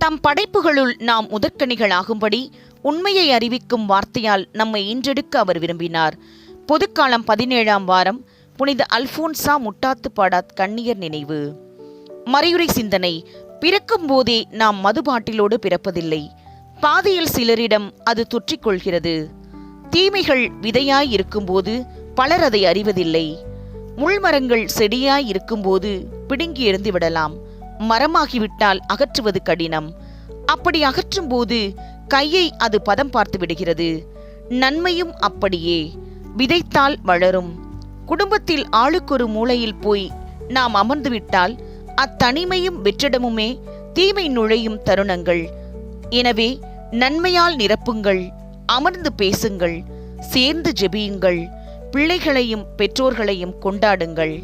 தம் படைப்புகளுள் நாம் முதற்கணிகளாகும்படி உண்மையை அறிவிக்கும் வார்த்தையால் நம்மை இன்றெடுக்க அவர் விரும்பினார். பொதுக்காலம் பதினேழாம் வாரம் புனித அல்போன்சா முட்டாத்து பாடாத் கண்ணியர் நினைவு. மறையுறை சிந்தனை பிறக்கும் போதே நாம் மதுபாட்டிலோடு பிறப்பதில்லை. பாதையில் சிலரிடம் அது தொற்றிக்கொள்கிறது தீமைகள் விதையாய் இருக்கும்போது பலர் அதை அறிவதில்லை. முள்மரங்கள் செடியாய் இருக்கும்போது பிடுங்கி எறிந்து விடலாம். மரமாகிவிட்டால் அகற்றுவது கடினம். அப்படி அகற்றும்போது கையை அது பதம் பார்த்து விடுகிறது. நன்மையும் அப்படியே. விதைத்தால் வளரும். குடும்பத்தில் ஆளுக்கொரு மூலையில் போய் நாம் அமர்ந்துவிட்டால் அத்தனிமையும் வெற்றிடமுமே தீமை நுழையும் தருணங்கள். எனவே நன்மையால் நிரப்புங்கள் அமர்ந்து பேசுங்கள் சேர்ந்து ஜெபியுங்கள் பிள்ளைகளையும் பெற்றோர்களையும் கொண்டாடுங்கள்.